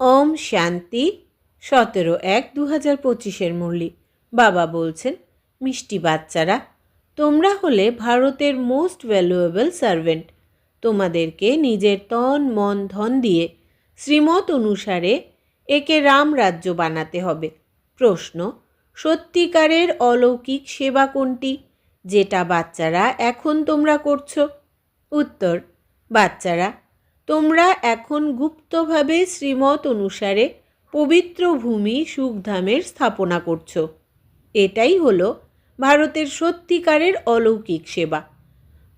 ওম শান্তি। সতেরো এক দু হাজার পঁচিশের মুরলি। বাবা বলছেন, মিষ্টি বাচ্চারা, তোমরা হলে ভারতের মোস্ট ভ্যালুয়েবল সার্ভেন্ট তোমাদেরকে নিজের তন, মন, ধন দিয়ে শ্রীমত অনুসারে একে রাম রাজ্য বানাতে হবে। প্রশ্ন, সত্যিকারের অলৌকিক সেবা কোনটি? যেটা বাচ্চারা এখন তোমরা করছ? উত্তর, বাচ্চারা তোমরা এখন গুপ্তভাবে শ্রীমত অনুসারে পবিত্র ভূমি সুখধামের স্থাপনা করছ। এটাই হলো ভারতের সত্যিকারের অলৌকিক সেবা।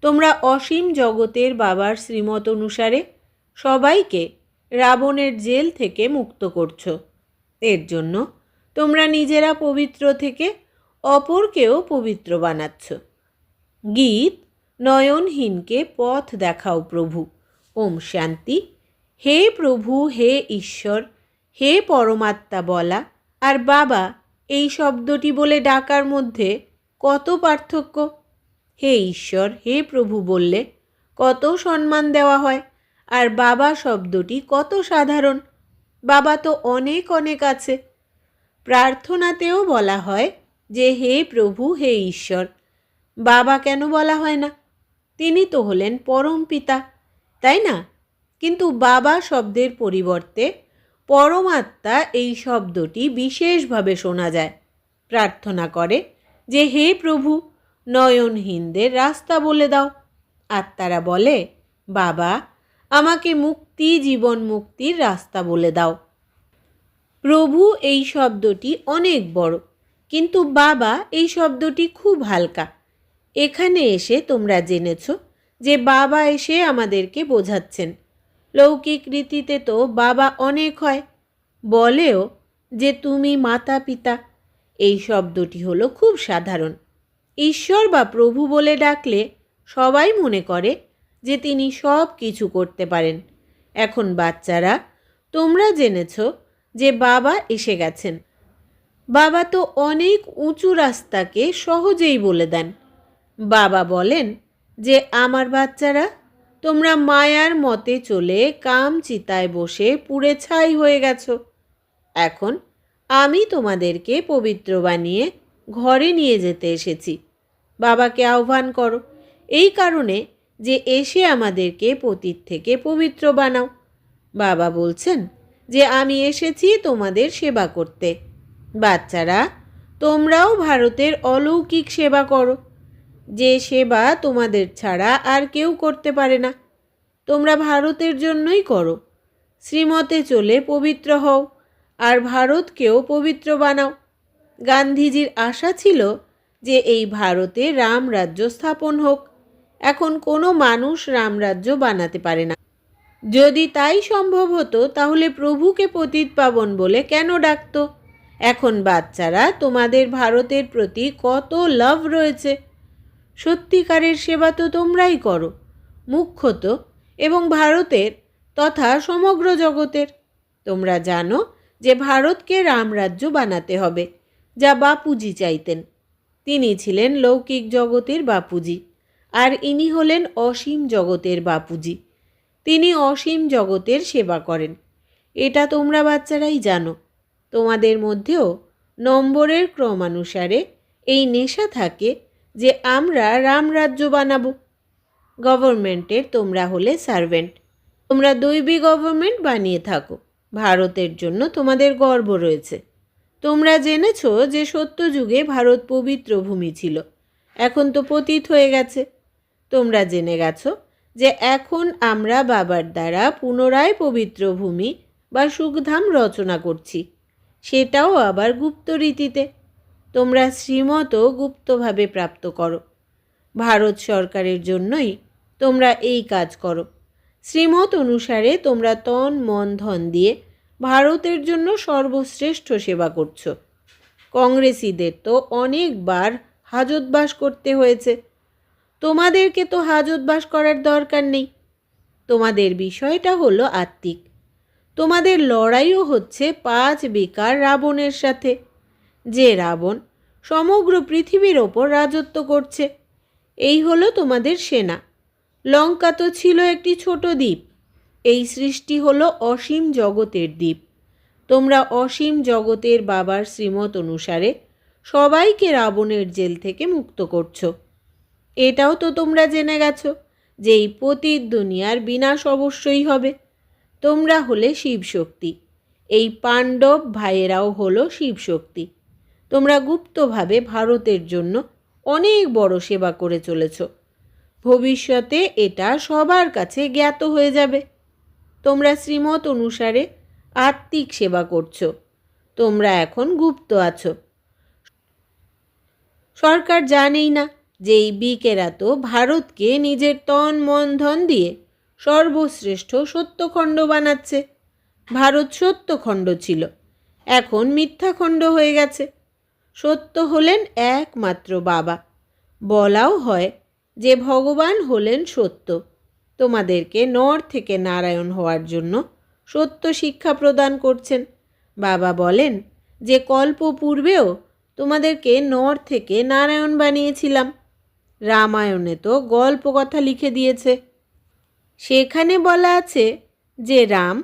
তোমরা অসীম জগতের বাবার শ্রীমত অনুসারে সবাইকে রাবণের জেল থেকে মুক্ত করছ। এর জন্য তোমরা নিজেরা পবিত্র থেকে অপরকেও পবিত্র বানাচ্ছ। গীত নয়নহীনকে পথ দেখাও প্রভু। ওম শান্তি। হে প্রভু, হে ঈশ্বর, হে পরমাত্মা বলা। আর বাবা, এই শব্দটি বলে ডাকার মধ্যে কত পার্থক্য? হে ঈশ্বর, হে প্রভু বললে কত সম্মান দেওয়া হয়। আর বাবা শব্দটি কত সাধারণ। বাবা তো অনেক অনেক আছে। প্রার্থনাতেও বলা হয় যে হে প্রভু, হে ঈশ্বর। বাবা কেন বলা হয় না? তিনি তো হলেন পরম পিতা। তাই না? কিন্তু বাবা শব্দের পরিবর্তে পরমাত্মা এই শব্দটি বিশেষভাবে শোনা যায়। প্রার্থনা করে যে, হে প্রভু, নয়নহীনদের রাস্তা বলে দাও। আত্মারা বলে, বাবা, আমাকে মুক্তি, জীবন মুক্তির রাস্তা বলে দাও। প্রভু এই শব্দটি অনেক বড়, কিন্তু বাবা এই শব্দটি খুব হালকা। এখানে এসে তোমরা জেনেছ যে বাবা এসে আমাদেরকে বোঝাচ্ছেন। লৌকিক রীতিতে তো বাবা অনেক হয়। বলেও যে তুমি মাতা পিতা এই শব্দটি হলো খুব সাধারণ। ঈশ্বর বা প্রভু বলে ডাকলে সবাই মনে করে যে তিনি সব কিছু করতে পারেন। এখন বাচ্চারা, তোমরা জেনেছ যে বাবা এসে গেছেন। বাবা তো অনেক উঁচু রাস্তাকে সহজেই বলে দেন। বাবা বলেন যে আমার বাচ্চারা, তোমরা মায়ার মতে চলে কাম চিতায় বসে পুড়ে ছাই হয়ে গেছো। এখন আমি তোমাদেরকে পবিত্র বানিয়ে ঘরে নিয়ে যেতে এসেছি। বাবাকে আহ্বান করো, এই কারণে যে এসে আমাদেরকে পতীত থেকে পবিত্র বানাও। বাবা বলছেন যে আমি এসেছি তোমাদের সেবা করতে। বাচ্চারা, তোমরাও ভারতের অলৌকিক সেবা করো। যে সেবা তোমাদের ছাড়া আর কেউ করতে পারে না। তোমরা ভারতের জন্যই করো। শ্রীমতে চলে পবিত্র হও, আর ভারতকেও পবিত্র বানাও। গান্ধীজির আশা ছিল যে এই ভারতে রাম রাজ্য স্থাপন হোক। এখন কোনো মানুষ রামরাজ্য বানাতে পারে না। যদি তাই সম্ভব হতো, তাহলে প্রভুকে পতিত পাবন বলে কেন ডাকতো? এখন বাচ্চারা তোমাদের ভারতের প্রতি কত লাভ রয়েছে। সত্যিকারের সেবা তো তোমরাই করো, মুখ্যত এবং ভারতের তথা সমগ্র জগতের। তোমরা জানো যে ভারতকে রামরাজ্য বানাতে হবে, যা বাপুজি চাইতেন। তিনি ছিলেন লৌকিক জগতের বাপুজি, আর ইনি হলেন অসীম জগতের বাপুজি। তিনি অসীম জগতের সেবা করেন। এটা তোমরা বাচ্চারাই জানো। তোমাদের মধ্যেও নম্বরের ক্রমানুসারে এই নেশা থাকে যে আমরা রামরাজ্য বানাবো। গভর্নমেন্টের তোমরা হলে সার্ভেন্ট। তোমরা দৈবী গভর্নমেন্ট বানিয়ে থাকো। ভারতের জন্য তোমাদের গর্ব রয়েছে। তোমরা জেনেছ যে সত্যযুগে ভারত পবিত্র ভূমি ছিল। এখন তো পতিত হয়ে গেছে। তোমরা জেনে গেছো যে এখন আমরা বাবার দ্বারা পুনরায় পবিত্র ভূমি বা সুখধাম রচনা করছি। সেটাও আবার গুপ্ত রীতিতে। তোমরা শ্রীমত গুপ্তভাবে প্রাপ্ত করো। ভারত সরকারের জন্যই তোমরা এই কাজ করো। শ্রীমত অনুসারে তোমরা তন, মন, ধন দিয়ে ভারতের জন্য সর্বশ্রেষ্ঠ সেবা করছ। কংগ্রেসিদের তো অনেকবার হাজতবাস করতে হয়েছে। তোমাদেরকে তো হাজতবাস করার দরকার নেই। তোমাদের বিষয়টা হলো আত্মিক। তোমাদের লড়াইও হচ্ছে পাঁচ বেকার রাবণের সাথে। যে রাবণ সমগ্র পৃথিবীর ওপর রাজত্ব করছে। এই হলো তোমাদের সেনা। লঙ্কা তো ছিল একটি ছোট দ্বীপ। এই সৃষ্টি হলো অসীম জগতের দ্বীপ। তোমরা অসীম জগতের বাবার শ্রীমত অনুসারে সবাইকে রাবণের জেল থেকে মুক্ত করছ। এটাও তো তোমরা জেনে গেছো যে এই পতিত দুনিয়ার বিনাশ অবশ্যই হবে। তোমরা হলে শিবশক্তি। এই পাণ্ডব ভাইয়েরাও হলো শিবশক্তি। তোমরা গুপ্তভাবে ভারতের জন্য অনেক বড় সেবা করে চলেছ। ভবিষ্যতে এটা সবার কাছে জ্ঞাত হয়ে যাবে। তোমরা শ্রীমত অনুসারে আত্মিক সেবা করছ। তোমরা এখন গুপ্ত আছো। সরকার জানেই না যে এই বিকেরা তো ভারতকে নিজের তন মন ধন দিয়ে সর্বশ্রেষ্ঠ সত্যখণ্ড বানাচ্ছে। ভারত সত্যখণ্ড ছিল। এখন মিথ্যাখণ্ড হয়ে গেছে। সত্য হলেন একমাত্র বাবা। বলাও হয় যে ভগবান হলেন সত্য। তোমাদেরকে নর থেকে নারায়ণ হওয়ার জন্য সত্য শিক্ষা প্রদান করছেন। বাবা বলেন, যে কল্প পূর্বেও তোমাদেরকে নর থেকে নারায়ণ বানিয়েছিলাম। রামায়ণে তো গল্প কথা লিখে দিয়েছে। সেখানে বলা আছে যে রাম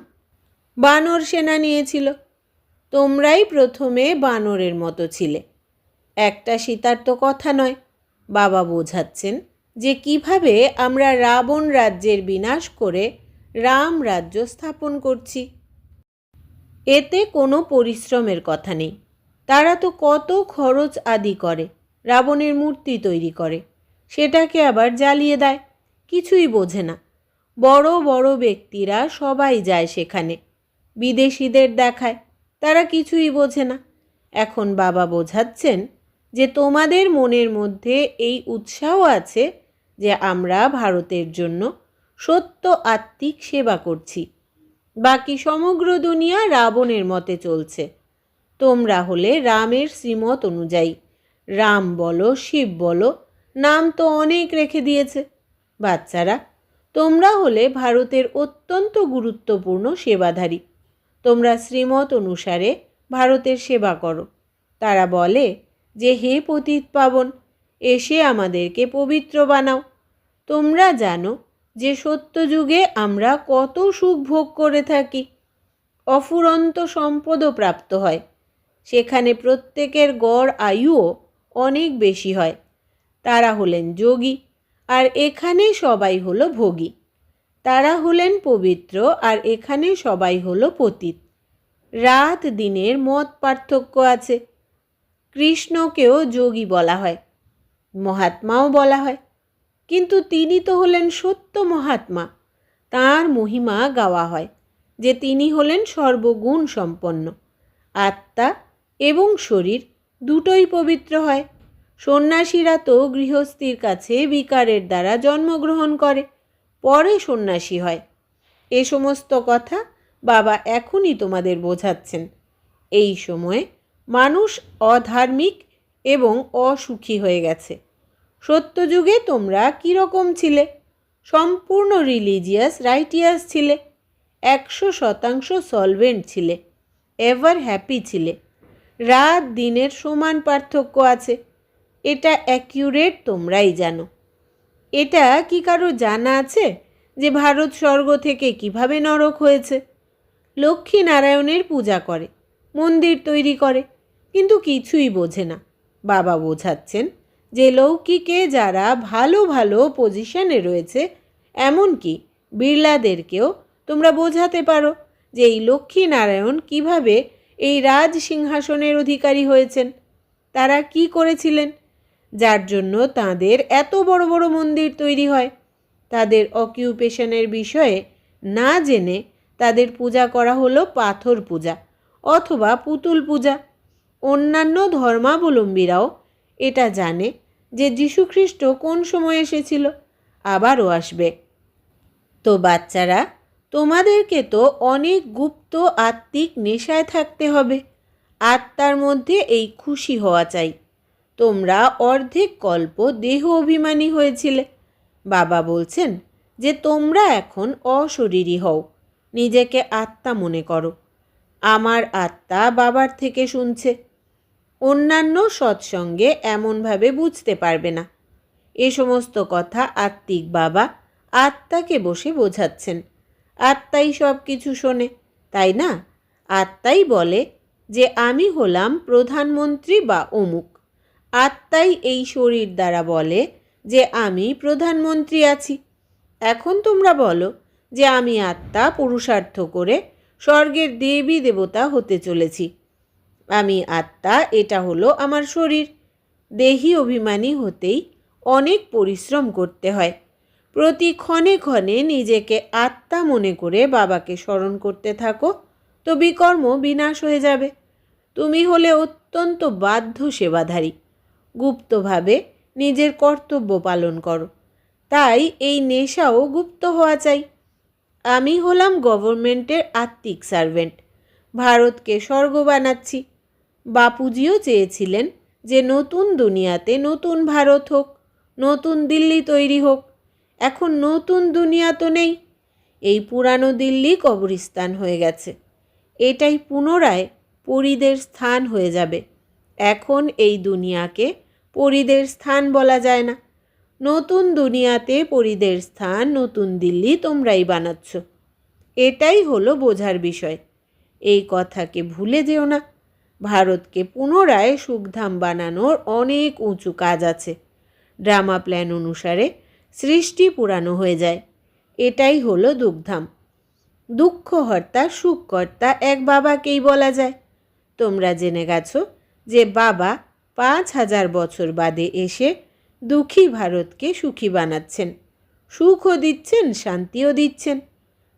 বানর সেনা নিয়েছিল। তোমরাই প্রথমে বানরের মতো ছিলে। একটা সীতার তো কথা নয়। বাবা বোঝাচ্ছেন যে কীভাবে আমরা রাবণ রাজ্যের বিনাশ করে রাম রাজ্য স্থাপন করছি। এতে কোনো পরিশ্রমের কথা নেই। তারা তো কত খরচ আদি করে, রাবণের মূর্তি তৈরি করে, সেটাকে আবার জ্বালিয়ে দেয়, কিছুই বোঝে না। বড় বড় ব্যক্তিরা সবাই যায় সেখানে, বিদেশিদের দেখায় তারা কিছুই বোঝে না। এখন বাবা বোঝাচ্ছেন যে তোমাদের মনের মধ্যে এই উৎসাহ আছে যে আমরা ভারতের জন্য সত্য আত্মিক সেবা করছি। বাকি সমগ্র দুনিয়া রাবণের মতে চলছে। তোমরা হলে রামের শ্রীমত অনুযায়ী। রাম বলো, শিব বলো, নাম তো অনেক রেখে দিয়েছে। বাচ্চারা, তোমরা হলে ভারতের অত্যন্ত গুরুত্বপূর্ণ সেবাধারী। তোমরা শ্রীমত অনুসারে ভারতের সেবা করো। তারা বলে যে, হে পতিত পাবন, এসে আমাদেরকে পবিত্র বানাও। তোমরা জানো যে, সত্যযুগে আমরা কত সুখ ভোগ করে থাকি। অফুরন্ত সম্পদও প্রাপ্ত হয়। সেখানে প্রত্যেকের গড় আয়ুও অনেক বেশি হয়। তারা হলেন যোগী, আর এখানে সবাই হলো ভোগী। তারা হলেন পবিত্র আর এখানে সবাই হলো পতিত। রাত দিনের মত পার্থক্য আছে। কৃষ্ণকেও যোগী বলা হয়, মহাত্মাও বলা হয়। কিন্তু তিনি তো হলেন সত্য মহাত্মা, তার মহিমা গাওয়া হয় যে তিনি হলেন সর্বগুণ সম্পন্ন। আত্মা এবং শরীর দুটোই পবিত্র হয়। সন্ন্যাসীরা তো গৃহস্থীর কাছে বিকারের দ্বারা জন্মগ্রহণ করে। পরে সন্ন্যাসী হয়। এ সমস্ত কথা বাবা এখনই তোমাদের বোঝাচ্ছেন। এই সময়ে মানুষ অধার্মিক এবং অসুখী হয়ে গেছে। সত্যযুগে তোমরা কীরকম ছিলে? সম্পূর্ণ রিলিজিয়াস রাইটিয়াস ছিলে। একশো শতাংশ সলভেন্ট ছিলে। এভার হ্যাপি ছিলে। রাত দিনের সমান পার্থক্য আছে। এটা অ্যাকিউরেট তোমরাই জানো। এটা কি কারও জানা আছে যে ভারত স্বর্গ থেকে কীভাবে নরক হয়েছে? লক্ষ্মী নারায়ণের পূজা করে, মন্দির তৈরি করে, কিন্তু কিছুই বোঝে না। বাবা বোঝাচ্ছেন যে লৌকিকে যারা ভালো ভালো পজিশনে রয়েছে, এমনকি বিড়লাদেরকেও তোমরা বোঝাতে পারো যে এই লক্ষ্মী নারায়ণ কীভাবে এই রাজ সিংহাসনের অধিকারী হয়েছেন। তারা কি করেছিলেন? যার জন্য তাদের এত বড় বড় মন্দির তৈরি হয়। তাদের অকিউপেশনের বিষয়ে না জেনে তাদের পূজা করা হলো পাথর পূজা অথবা পুতুল পূজা। অন্যান্য ধর্মাবলম্বীরাও এটা জানে যে যীশুখ্রিস্ট কোন সময় এসেছিল, আবারও আসবে। তো বাচ্চারা, তোমাদেরকে তো অনেক গুপ্ত আত্মিক নেশায় থাকতে হবে। আত্মার মধ্যে এই খুশি হওয়া চাই। তোমরা অর্ধেক কল্প দেহ অভিমানী হয়েছিলে। বাবা বলছেন যে তোমরা এখন অশরীরী হও, নিজেকে আত্মা মনে করো। আমার আত্মা বাবার থেকে শুনছে। অন্যান্য সৎসঙ্গে এমনভাবে বুঝতে পারবে না। এ সমস্ত কথা আত্মিক বাবা আত্মাকে বসে বোঝাচ্ছেন। আত্মাই সব কিছু শোনে, তাই না? আত্মাই বলে যে আমি হলাম প্রধানমন্ত্রী বা অমুক। আত্মাই এই শরীর দ্বারা বলে যে আমি প্রধানমন্ত্রী আছি। এখন তোমরা বলো যে আমি আত্মা পুরুষার্থ করে স্বর্গের দেবী দেবতা হতে চলেছি। আমি আত্মা, এটা হলো আমার শরীর। দেহি অভিমানী হতেই অনেক পরিশ্রম করতে হয়। প্রতি ক্ষণে ক্ষণে নিজেকে আত্মা মনে করে বাবাকে স্মরণ করতে থাকো, তো বিকর্ম বিনাশ হয়ে যাবে। তুমি হলে অত্যন্ত বাধ্য সেবাধারী গুপ্তভাবে নিজের কর্তব্য পালন করো। তাই এই নেশাও গুপ্ত হওয়া চাই। আমি হলাম গভর্নমেন্টের আত্মিক সার্ভেন্ট। ভারতকে স্বর্গ বানাচ্ছি। বাপুজিও চেয়েছিলেন যে নতুন দুনিয়াতে নতুন ভারত হোক, নতুন দিল্লি তৈরি হোক। এখন নতুন দুনিয়া তো নেই। এই পুরানো দিল্লি কবরস্থান হয়ে গেছে। এটাই পুনরায় পরিদের স্থান হয়ে যাবে। এখন এই দুনিয়াকে পরিদের স্থান বলা যায় না। নতুন দুনিয়াতে পরিদের স্থান, নতুন দিল্লি তোমরাই বানাচ্ছ। এটাই হলো বোঝার বিষয়। এই কথাকে ভুলে যেও না। ভারতকে পুনরায় সুখধাম বানানোর অনেক উঁচু কাজ আছে। ড্রামা প্ল্যান অনুসারে সৃষ্টি পুরানো হয়ে যায়। এটাই হলো দুগ্ধাম। দুঃখহর্তা, সুখকর্তা এক বাবাকেই বলা যায়। তোমরা জেনে গেছো যে বাবা পাঁচ হাজার বছর বাদে এসে দুঃখী ভারতকে সুখী বানাচ্ছেন। সুখও দিচ্ছেন, শান্তিও দিচ্ছেন।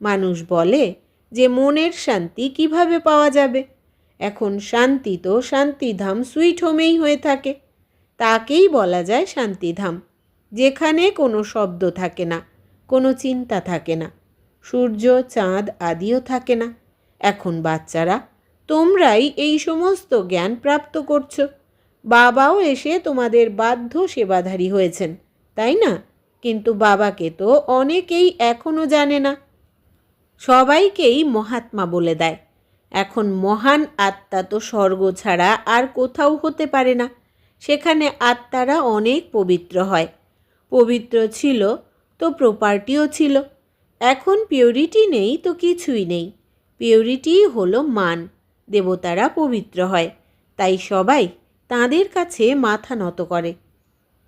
মানুষ বলে যে মনের শান্তি কীভাবে পাওয়া যাবে? এখন শান্তি তো শান্তিধাম সুইট হোমেই হয়ে থাকে। তাকেই বলা যায় শান্তিধাম। যেখানে কোনো শব্দ থাকে না, কোনো চিন্তা থাকে না। সূর্য, চাঁদ আদিও থাকে না। এখন বাচ্চারা তোমরাই এই সমস্ত জ্ঞান প্রাপ্ত করছ। বাবাও এসে তোমাদের বাধ্য সেবাধারী হয়েছেন, তাই না? কিন্তু বাবাকে তো অনেকেই এখনও জানে না। সবাইকেই মহাত্মা বলে দেয়। এখন মহান আত্মা তো স্বর্গ ছাড়া আর কোথাও হতে পারে না। সেখানে আত্মারা অনেক পবিত্র হয়। পবিত্র ছিল তো প্রপার্টিও ছিল। এখন পিওরিটি নেই তো কিছুই নেই। পিওরিটি হলো মান। দেবতারা পবিত্র হয়, তাই সবাই তাদের কাছে মাথা নত করে।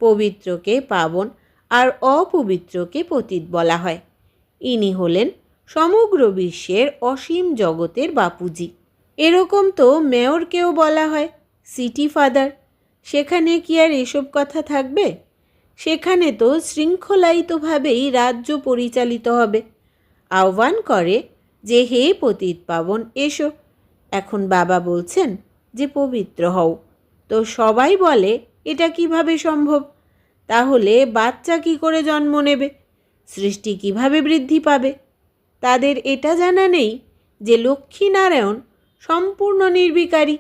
পবিত্রকে পাবন আর অপবিত্রকে পতীত বলা হয়। ইনি হলেন সমগ্র বিশ্বের অসীম জগতের বাপুজি। এরকম তো মেয়রকেও বলা হয়, সিটি ফাদার। সেখানে কি আর এসব কথা থাকবে? সেখানে তো শৃঙ্খলায়িতভাবেই রাজ্য পরিচালিত হবে। আহ্বান করে যে, হে পতিত পাবন, এসো এখন বাবা বলছেন যে, পবিত্র হও। তো সবাই বলে, এটা কীভাবে সম্ভব? তাহলে বাচ্চা কি করে জন্ম নেবে? সৃষ্টি কীভাবে বৃদ্ধি পাবে? তাদের এটা জানা নেই যে, লক্ষ্মীনারায়ণ সম্পূর্ণ নির্বিকারী।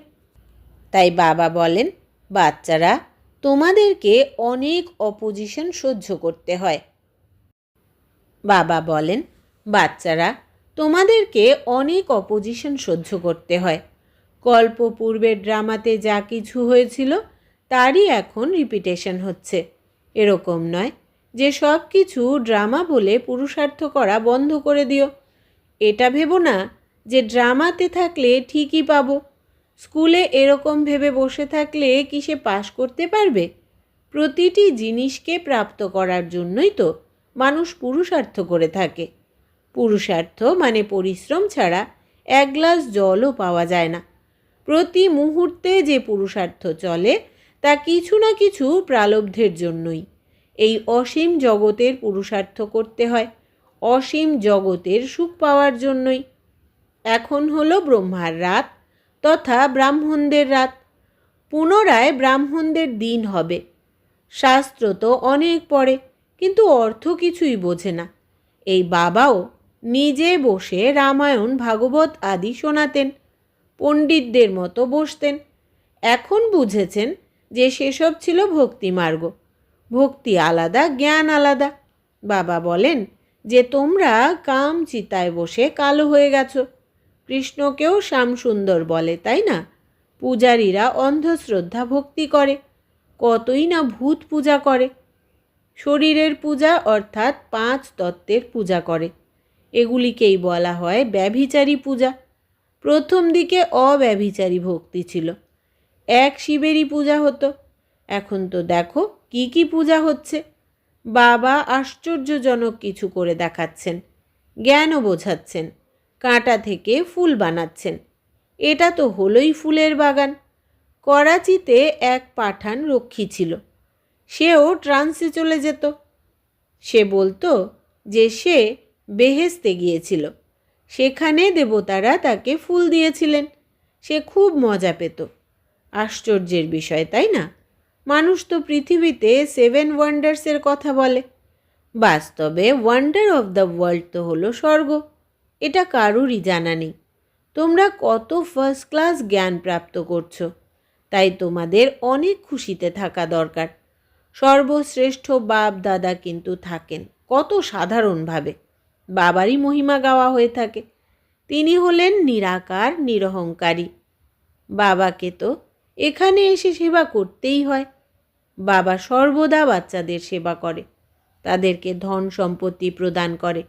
তাই বাবা বলেন, বাচ্চারা, তোমাদেরকে অনেক অপোজিশন সহ্য করতে হয়। বাবা বলেন, বাচ্চারা তোমাদেরকে অনেক অপোজিশন সহ্য করতে হয়। গল্প পূর্বের ড্রামাতে যা কিছু হয়েছিল, তারই এখন রিপিটেশন হচ্ছে। এরকম নয় যে সব কিছু ড্রামা বলে পুরুষার্থ করা বন্ধ করে দিও। এটা ভেবো না যে ড্রামাতে থাকলে ঠিকই পাবো। স্কুলে এরকম ভেবে বসে থাকলে কি সে পাশ করতে পারবে? প্রতিটি জিনিসকে প্রাপ্ত করার জন্যই তো মানুষ পুরুষার্থ করে থাকে। পুরুষার্থ মানে পরিশ্রম ছাড়া এক গ্লাস জলও পাওয়া যায় না। প্রতি মুহূর্তে যে পুরুষার্থ চলে, তা কিছু না কিছু প্রালব্ধের জন্যই। এই অসীম জগতের পুরুষার্থ করতে হয়, অসীম জগতের সুখ পাওয়ার জন্যই। এখন হলো ব্রহ্মার রাত তথা ব্রাহ্মণদের রাত। পুনরায় ব্রাহ্মণদের দিন হবে। শাস্ত্র তো অনেক পড়ে, কিন্তু অর্থ কিছুই বোঝে না। এই বাবাও নিজে বসে রামায়ণ, ভাগবত আদি শোনাতেন, পণ্ডিতদের মতো বসতেন। এখন বুঝেছেন যে সেসব ছিল ভক্তি মার্গ। ভক্তি আলাদা, জ্ঞান আলাদা। বাবা বলেন যে, তোমরা কাম চিতায় বসে কালো হয়ে গেছো। কৃষ্ণকেও শ্যামসুন্দর বলে, তাই না? পূজারীরা অন্ধশ্রদ্ধা ভক্তি করে, কতই না ভূত পূজা করে। শরীরের পূজা অর্থাৎ পাঁচ তত্ত্বের পূজা করে। এগুলিকেই বলা হয় ব্যভিচারী পূজা। প্রথম দিকে অব্যভিচারী ভক্তি ছিল। এক শিবেরই পূজা হতো। এখন তো দেখো কি কি পূজা হচ্ছে। বাবা আশ্চর্যজনক কিছু করে দেখাচ্ছেন, জ্ঞানও বোঝাচ্ছেন, কাঁটা থেকে ফুল বানাচ্ছেন। এটা তো হলোই ফুলের বাগান। করাচিতে এক পাঠান রক্ষী ছিল। সেও ট্রান্সে চলে যেত। সে বলতো যে সে বেহেস্তে গিয়েছিল। সেখানে দেবতারা তাকে ফুল দিয়েছিলেন। সে খুব মজা পেত। আশ্চর্যের বিষয়, তাই না? মানুষ তো পৃথিবীতে সেভেন ওয়ান্ডার্সের কথা বলে। বাস্তবে ওয়ান্ডার অফ দ্য ওয়ার্ল্ড তো হলো স্বর্গ। এটা কারুরই জানা নেই। তোমরা কত ফার্স্ট ক্লাস জ্ঞান প্রাপ্ত করছ, তাই তোমাদের অনেক খুশিতে থাকা দরকার। সর্বশ্রেষ্ঠ বাপ দাদা কিন্তু থাকেন, কত সাধারণভাবে। বাবারই মহিমা গাওয়া হয়ে থাকে। তিনি হলেন নিরাকার, নিরহংকারী। বাবাকে তো এখানে এসে সেবা করতেই হয়। বাবা সর্বদা বাচ্চাদের সেবা করে, তাদেরকে ধন সম্পত্তি প্রদান করে।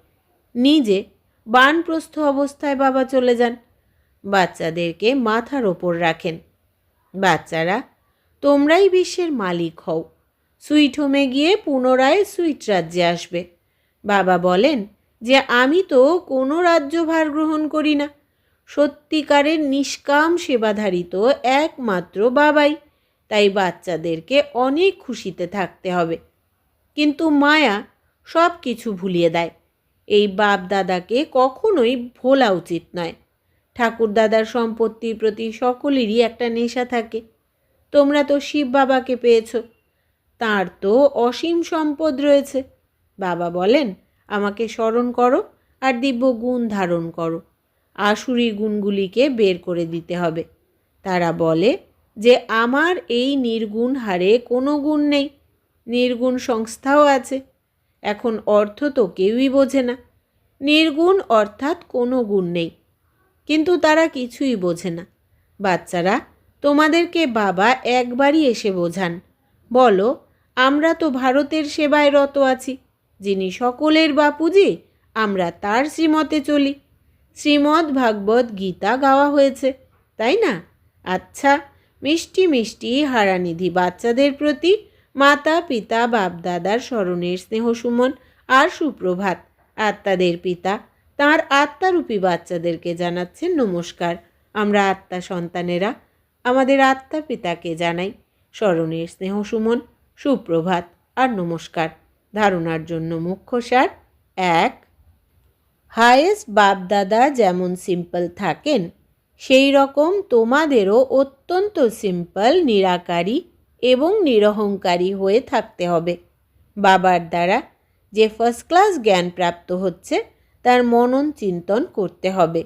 নিজে বানপ্রস্থ অবস্থায় বাবা চলে যান। বাচ্চাদেরকে মাথার ওপর রাখেন। বাচ্চারা, তোমরাই বিশ্বের মালিক হও। সুইট হোমে গিয়ে পুনরায় সুইট রাজ্যে আসবে। বাবা বলেন যে আমি তো কোনো রাজ্যভার গ্রহণ করি না। সত্যিকারের নিষ্কাম সেবাধারী তো একমাত্র বাবাই। তাই বাচ্চাদেরকে অনেক খুশিতে থাকতে হবে। কিন্তু মায়া সব কিছু ভুলিয়ে দেয়। এই বাপ দাদাকে কখনোই ভোলা উচিত নয়। ঠাকুরদাদার সম্পত্তির প্রতি সকলেরই একটা নেশা থাকে। তোমরা তো শিব বাবাকে পেয়েছ। তার তো অসীম সম্পদ রয়েছে। বাবা বলেন আমাকে স্মরণ করো আর দিব্য গুণ ধারণ করো। আসুরি গুণগুলিকে বের করে দিতে হবে। তারা বলে যে, আমার এই নির্গুণ হারে কোনো গুণ নেই। নির্গুণ সংস্থাও আছে। এখন অর্থ তো কেউই বোঝে না। নির্গুণ অর্থাৎ কোনো গুণ নেই। কিন্তু তারা কিছুই বোঝে না। বাচ্চারা, তোমাদেরকে বাবা একবারই এসে বোঝান। বলো, আমরা তো ভারতের সেবায় রত আছি। যিনি সকলের বাপুজি, আমরা তার শ্রীমতে চলি। শ্রীমদ্ ভাগবত গীতা গাওয়া হয়েছে, তাই না? আচ্ছা মিষ্টি মিষ্টি হারানিধি বাচ্চাদের প্রতি মাতা, পিতা, বাপদাদার স্মরণের স্নেহ সুমন আর সুপ্রভাত আত্মাদের পিতা, তার আত্মারূপী বাচ্চাদেরকে জানাচ্ছেন নমস্কার। আমরা আত্মা সন্তানেরা, আমাদের আত্মা পিতাকে জানাই। স্মরণের স্নেহ সুমন, সুপ্রভাত আর নমস্কার। ধারণার জন্য মুখ্য সার এক হায়েস্ট বাপদাদা যেমন সিম্পল থাকেন, সেই রকম তোমাদেরও অত্যন্ত সিম্পল নিরাকারী এবং নিরহংকারী হয়ে থাকতে হবে। বাবার দ্বারা যে ফার্স্ট ক্লাস জ্ঞান প্রাপ্ত হচ্ছে, তার মনন চিন্তন করতে হবে।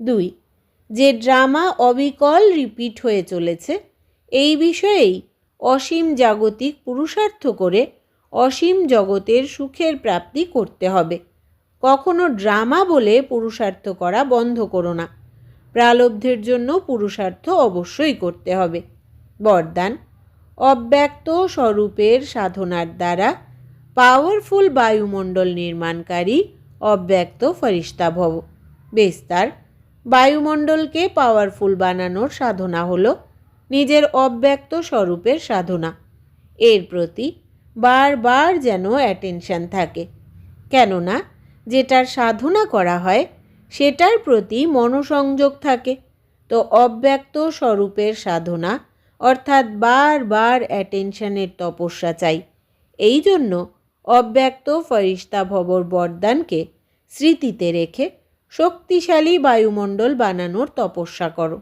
দুই, যে ড্রামা অবিকল রিপিট হয়ে চলেছে, এই বিষয়েই অসীম জাগতিক পুরুষার্থ করে অসীম জগতের সুখের প্রাপ্তি করতে হবে। কখনো ড্রামা বলে পুরুষার্থ করা বন্ধ করো না। প্রালব্ধের জন্য পুরুষার্থ অবশ্যই করতে হবে। বরদান, অব্যক্ত স্বরূপের সাধনার দ্বারা পাওয়ারফুল বায়ুমণ্ডল নির্মাণকারী অব্যক্ত ফরিস্তা ভব। বেস্তার, বায়ুমণ্ডলকে পাওয়ারফুল বানানোর সাধনা হলো নিজের অব্যক্ত স্বরূপের সাধনা। এর প্রতি বারবার যেন অ্যাটেনশন থাকে। কেননা, যেটার সাধনা করা হয়, সেটার প্রতি মনোসংযোগ থাকে। তো অব্যক্ত স্বরূপের সাধনা, অর্থাৎ বারবার অ্যাটেনশানের তপস্যা চাই। এই জন্য অব্যক্ত ফরিস্তা ভবর বরদানকে স্মৃতিতে রেখে শক্তিশালী বায়ুমণ্ডল বানানোর তপস্যা করো।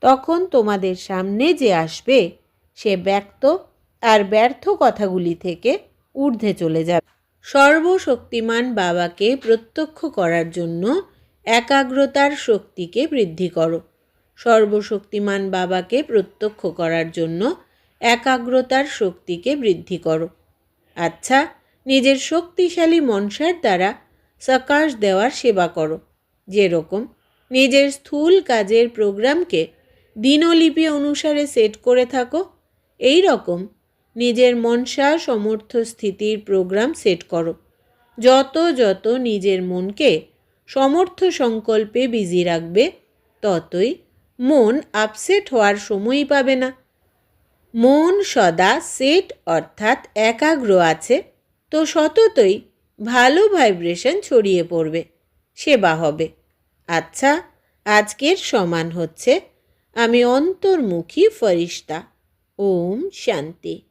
তখন তোমাদের সামনে যে আসবে, সে ব্যক্ত আর ব্যর্থ কথাগুলি থেকে ঊর্ধ্বে চলে যাবে। সর্বশক্তিমান বাবাকে প্রত্যক্ষ করার জন্য একাগ্রতার শক্তিকে বৃদ্ধি করো। সর্বশক্তিমান বাবাকে প্রত্যক্ষ করার জন্য একাগ্রতার শক্তিকে বৃদ্ধি করো। আচ্ছা নিজের শক্তিশালী মনসার দ্বারা সকাশ দেওয়ার সেবা করো। যেরকম নিজের স্থূল কাজের প্রোগ্রামকে দিনলিপি অনুসারে সেট করে থাকো এই রকম নিজের মনসা সমর্থ স্থিতির প্রোগ্রাম সেট করো। যত যত নিজের মনকে সমর্থ সংকল্পে বিজি রাখবে, ততই মন আপসেট হওয়ার সময়ই পাবে না। মন সদা সেট অর্থাৎ একাগ্র আছে, তো সততই ভালো ভাইব্রেশন ছড়িয়ে পড়বে, সেবা হবে। আচ্ছা আজকের সমান হচ্ছে, আমি অন্তর্মুখী ফরিস্তা, ওম শান্তি।